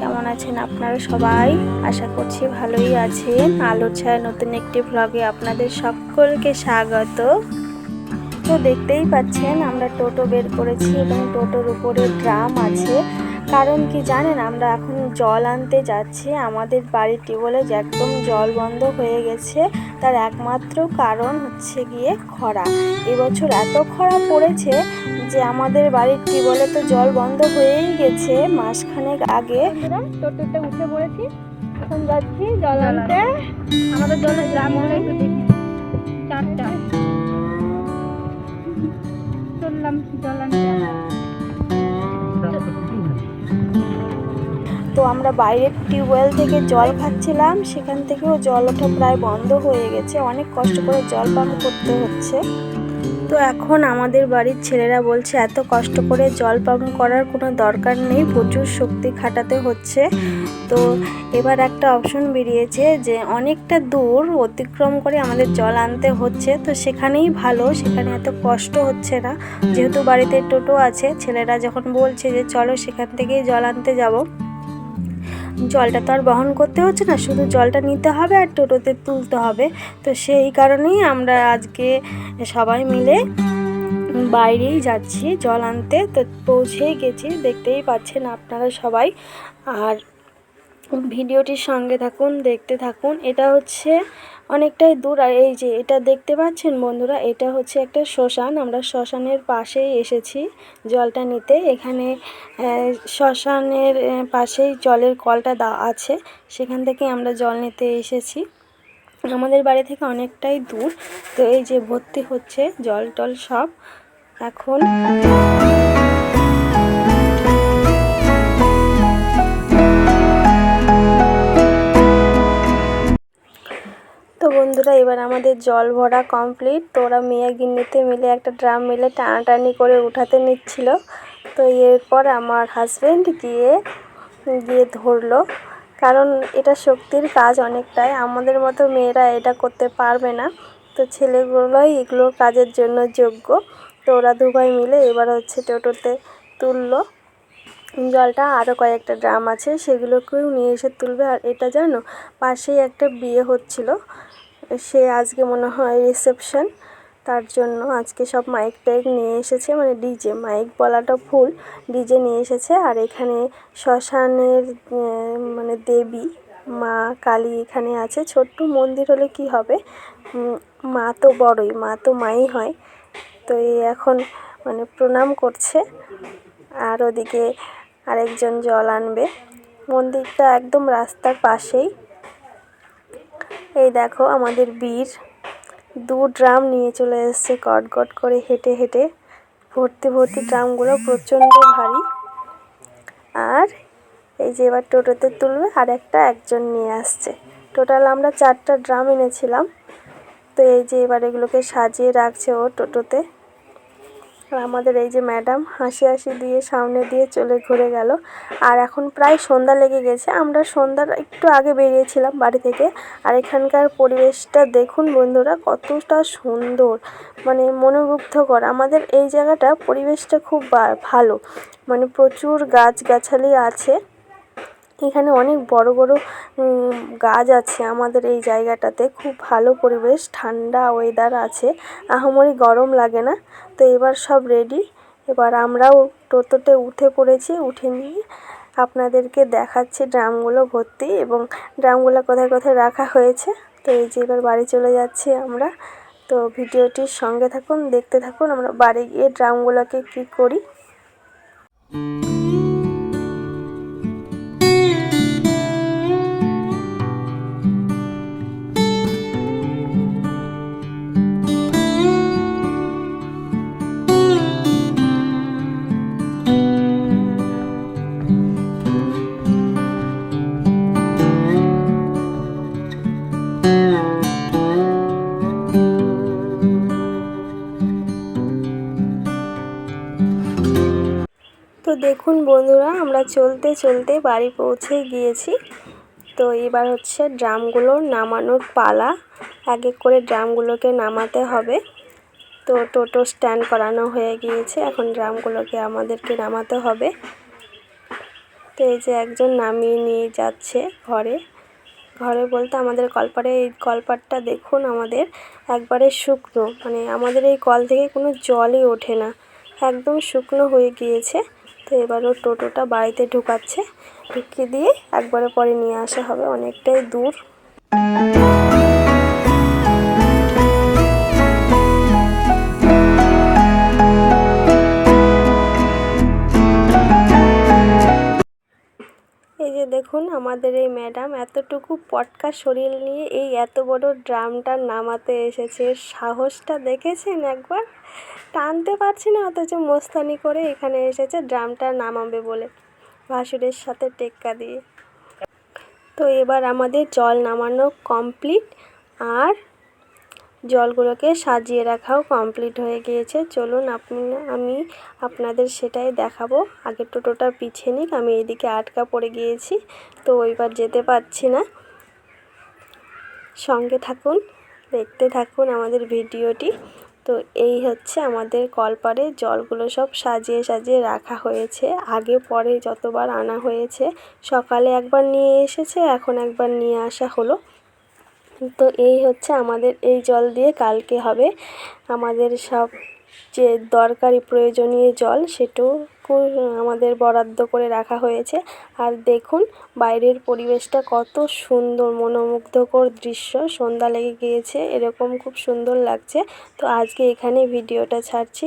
কেমন আছেন আপনারা সবাই? আশা করছি ভালোই আছেন। আলো ছায়া নতুন একটি ভ্লগে আপনাদের সকলকে স্বাগত। তো দেখতেই পাচ্ছেন, আমরা টোটো বের করেছি এবং টোটোর উপরে ড্রাম আছে। কারণ কি জানেন, আমরা এখন জল আনতে যাচ্ছি। আমাদের বাড়ির টিউবওয়েলে একদম জল বন্ধ হয়ে গেছে। তার একমাত্র কারণ হচ্ছে গিয়ে খরা। এবছর এত খরা পড়েছে যে আমাদের বাড়ির টিউবওয়েলে তো জল বন্ধ হয়েই গেছে। মাসখানেক আগে টোটোতে উঠে পড়েছি। এখন যাচ্ছি জল আনতে। আমাদের একটু দেখি। চারটা। চললাম জল আনতে। তো আমরা বাইরের টিউবওয়েল থেকে জল খাচ্ছিলাম, সেখান থেকেও জল ওঠা প্রায় বন্ধ হয়ে গেছে। অনেক কষ্ট করে জল পাম্প করতে হচ্ছে। তো এখন আমাদের বাড়ির ছেলেরা বলছে, এত কষ্ট করে জল পাম্প করার কোনো দরকার নেই, প্রচুর শক্তি খাটাতে হচ্ছে। তো এবার একটা অপশন বেরিয়েছে যে, অনেকটা দূর অতিক্রম করে আমাদের জল আনতে হচ্ছে। তো সেখানেই ভালো, সেখানে এত কষ্ট হচ্ছে না। যেহেতু বাড়িতে টোটো আছে, ছেলেরা যখন বলছে যে, চলো সেখান থেকেই জল আনতে যাব। জলটা তো আর বহন করতে হচ্ছে না, শুধু জলটা নিতে হবে আর টোটোতে তুলতে হবে। তো সেই কারণেই আমরা আজকে সবাই মিলে বাইরেই যাচ্ছি জল আনতে। তো পৌঁছেই গেছি, দেখতেই পাচ্ছেন আপনারা সবাই। আর ভিডিওটির সঙ্গে থাকুন, দেখতে থাকুন। এটা হচ্ছে অনেকটাই দূর। আর এই যে এটা দেখতে পাচ্ছেন বন্ধুরা, এটা হচ্ছে একটা শ্মশান। আমরা শ্মশানের পাশেই এসেছি জলটা নিতে। এখানে শ্মশানের পাশেই জলের কলটা দা, আছে। সেখান থেকে আমরা জল নিতে এসেছি। আমাদের বাড়ি থেকে অনেকটাই দূর। তো এই যে ভর্তি হচ্ছে জল টল সব। এখন বন্ধুরা, এবার আমাদের জল ভরা কমপ্লিট তো ওরা মেয়ে গিন্নিতে মিলে একটা ড্রাম মিলে টানাটানি করে উঠাতে নিচ্ছিল। তো এরপর আমার হাজব্যান্ড গিয়ে গিয়ে ধরলো। কারণ এটা শক্তির কাজ অনেকটাই। আমাদের মতো মেয়েরা এটা করতে পারবে না। তো ছেলেগুলোই এগুলো কাজের জন্য যোগ্য। তো ওরা দুভাই মিলে এবার হচ্ছে টোটোতে তুললো। জলটা আরও কয়েকটা ড্রাম আছে, সেগুলোকেও নিয়ে এসে তুলবে। আর এটা জানো, পাশেই একটা বিয়ে হচ্ছিল। সে আজকে মনে হয় রিসেপশন তার জন্য আজকে সব মাইক টাইক নিয়ে এসেছে মানে ডিজে মাইক বলাটা ভুল ডিজে নিয়ে এসেছে, আর এখানে শ্মশানের মানে দেবী, মা কালী এখানে আছে, ছোট্ট মন্দির হলে কি হবে? মা তো বড়ই, মা তো মাই হয়, তো এই এখন মানে প্রণাম করছে, আর ওদিকে আরেকজন জল আনবে, মন্দিরটা একদম রাস্তার পাশেই এই দেখো আমাদের বীর। দু ড্রাম নিয়ে চলে এসছে কটগট গট করে হেঁটে হেঁটে। ভর্তি ভর্তি ড্রামগুলো প্রচণ্ড ভারী। আর এই যে এবার টোটোতে তুলবে, আর একটা একজন নিয়ে আসছে। টোটাল আমরা চারটা ড্রাম এনেছিলাম। তো এই যে এবার এগুলোকে সাজিয়ে রাখছে ও টোটোতে। আর আমাদের এই যে ম্যাডাম হাসি হাসি দিয়ে সামনে দিয়ে চলে ঘুরে গেল। আর এখন প্রায় সন্ধ্যা লেগে গেছে। আমরা সন্ধ্যার একটু আগে বেরিয়েছিলাম বাড়ি থেকে। আর এখানকার পরিবেশটা দেখুন বন্ধুরা, কতটা সুন্দর মানে মনোমুগ্ধকর। আমাদের এই জায়গাটা পরিবেশটা খুব ভালো। মানে প্রচুর গাছগাছালি আছে। এখানে অনেক বড় বড় গাছ আছে আমাদের এই জায়গাটাতে। খুব ভালো পরিবেশ, ঠান্ডা ওয়েদার আছে। আহামরি গরম লাগে না। তো এবার সব রেডি এবার আমরাও টোটোতে উঠে পড়েছি, উঠে নিয়ে আপনাদেরকে দেখাচ্ছি ড্রামগুলো ভর্তি এবং ড্রামগুলো কোথায় কোথায় রাখা হয়েছে। তো এই যে এবার বাড়ি চলে যাচ্ছি আমরা। তো ভিডিওটির সঙ্গে থাকুন, দেখতে থাকুন, আমরা বাড়ি গিয়ে ড্রামগুলোকে কী করি। তো দেখুন বন্ধুরা, আমরা চলতে চলতে বাড়ি পৌঁছে গিয়েছি। তো এবার হচ্ছে ড্রামগুলো নামানোর পালা। এক এক করে ড্রামগুলোকে নামাতে হবে। তো টোটো স্ট্যান্ড করানো হয়ে গিয়েছে। এখন ড্রামগুলোকে আমাদেরকে নামাতে হবে। তো এই যে একজন নামিয়ে নিয়ে যাচ্ছে ঘরে। ঘরে বলতে আমাদের কলপারে, এই কলপারটা দেখুন আমাদের একবারে শুকনো। মানে আমাদের এই কল থেকে কোনো জলই ওঠে না। একদম শুকনো হয়ে গিয়েছে। তো এবার ওর টোটোটা বাড়িতে ঢুকাচ্ছে, ঢুকিয়ে দিয়ে একবারে পরে নিয়ে আসা হবে, অনেকটাই দূর। আমাদের এই ম্যাডাম এতটুকু পটকা শরীর নিয়ে এই এত বড় ড্রামটা নামাতে এসেছে। সাহসটা দেখেছেন একবার? টানতে পারছি না, অথচ মোস্তানি করে এখানে এসেছে, ড্রামটা নামাবে বলে ভাসুরের সাথে টেক্কা দিয়ে। তো এবার আমাদের জল নামানো কমপ্লিট। আর জলগুলোকে সাজিয়ে রাখাও কমপ্লিট হয়ে গিয়েছে। চলুন আপনি আমি আপনাদের সেটাই দেখাবো। আগে টোটোটা পিছিয়ে নিক, আমি এদিকে আটকা পড়ে গিয়েছি, তো ওইবার যেতে পারছি না। সঙ্গে থাকুন, দেখতে থাকুন আমাদের ভিডিওটি। তো এই হচ্ছে আমাদের কলপারে, জলগুলো সব সাজিয়ে সাজিয়ে রাখা হয়েছে। আগে, পরে যতবার আনা হয়েছে, সকালে একবার নিয়ে এসেছে, এখন একবার নিয়ে আসা হলো। তো এই হচ্ছে আমাদের এই জল দিয়ে কালকে হবে। আমাদের সব যে দরকারি প্রয়োজনীয় জল সেটুকু আমাদের বরাদ্দ করে রাখা হয়েছে। আর দেখুন, বাইরের পরিবেশটা কত সুন্দর, মনোমুগ্ধকর দৃশ্য। সন্ধ্যা লেগে গিয়েছে, এরকম খুব সুন্দর লাগছে। তো আজকে এখানে ভিডিওটা ছাড়ছি।